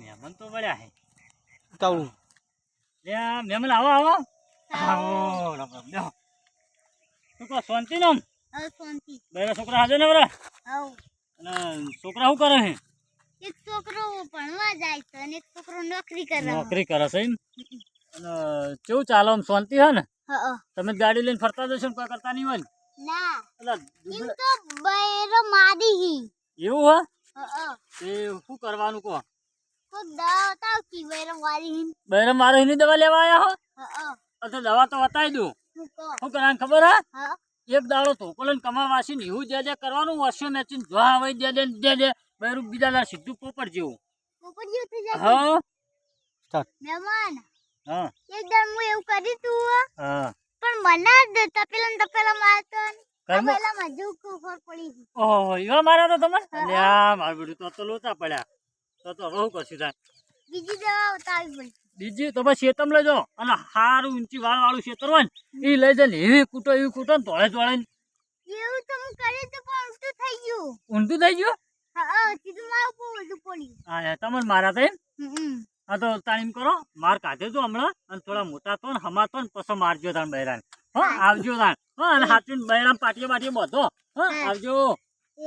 મહેમાન તો બળ્યા હે. કાવડું. લે મહેમાન આવો આવો. આવો. રામ રામ. તું કો કહો શાંતિ નામ? હા શાંતિ. બે છોકરા હાજર ને બરા હવ અને છોકરા શું કરે હે? એક છોકરો ભણવા જાય છે અને એક છોકરો નોકરી કરે. નોકરી કરે છે અને કેવું ચાલો આમ? શાંતિ હે ને? હા. તમે ગાડી લઈને ફરતા જશો ને કોઈ કરતા નહીં હોય ને? ના. એટલે તો બૈરો મારી હી. એવું હે? હા શું કરવાનું કહો? તો દવા તાવ કી બૈરો મારી હી બહેરે મારે એની દવા લેવા આવ્યા હો તો દવા તો બતાવી દઉં. શું કરવાનું ખબર હા? એક દાડો ધોકો લઈને કમાવાસી ને એવું જે જે કરવાનું વર્ષો મેચીન જો આવે દે દે ને દે દે બહેરું બીજા દાડે સીધું પોપટ જેવું. થઈ જાય? હા. મહેમાન હા. એકદમ હું એવું કરી તું હા. પણ મને જ તપેલા ને તપેલા મારતો કર્મ તપેલા માં? જુ પડી. ઓહો એવા મારા તો તમે અલ્યા મારું બધું તો તો લોચા પડ્યા. તો તો બહુ કશું થાય બીજી દવા ઉતારવી પડી બીજી તો શેતમ લઈ જાઓ અને સારું ઊંચી વાળ વાળું શેતર હોય ને એ લઈ જાય એવી કૂટો એવી કૂટો ને તોળે તોળે એવું તો હું તો પણ ઉલટું થઈ ગયું. ઊંધું થઈ ગયું? હા સીધું મારું પડ્યું. હા મારા તો હા તો તાણીમ કરો માર કાઢે તો હમણાં અને થોડા મોટા તો ને હમાતો ને પછી મારજો તાણ બૈરાને. હા આવજો તાણ. હા અને હાથવીને બૈરામ પાટીએ પાટીએ બધો. હા હા. આવજો. એ